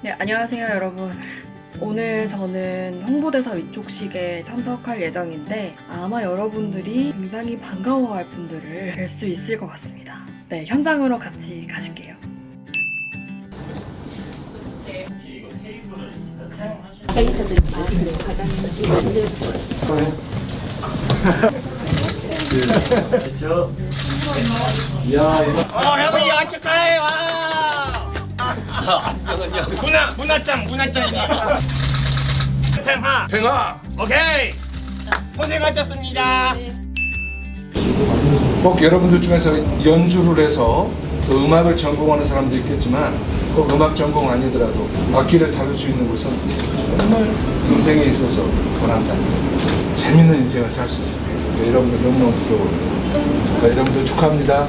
네, 안녕하세요, 여러분. 오늘 저는 홍보대사 위촉식에 참석할 예정인데 아마 여러분들이 굉장히 반가워할 분들을 뵐 수 있을 것 같습니다. 네, 현장으로 같이 가실게요. 어, 형님 어떡해, 와! 문화, 문화점, 문화점이다. 팽하, 팽아 오케이! 고생하셨습니다. 꼭 여러분들 중에서 연주를 해서 또 음악을 전공하는 사람도 있겠지만 꼭 음악 전공 아니더라도 악기를 다룰 수 있는 곳은 정말 인생에 있어서 보람찬 재밌는 인생을 살 수 있습니다. 여러분들 너무너무 부러워요. 자, 여러분들 축하합니다.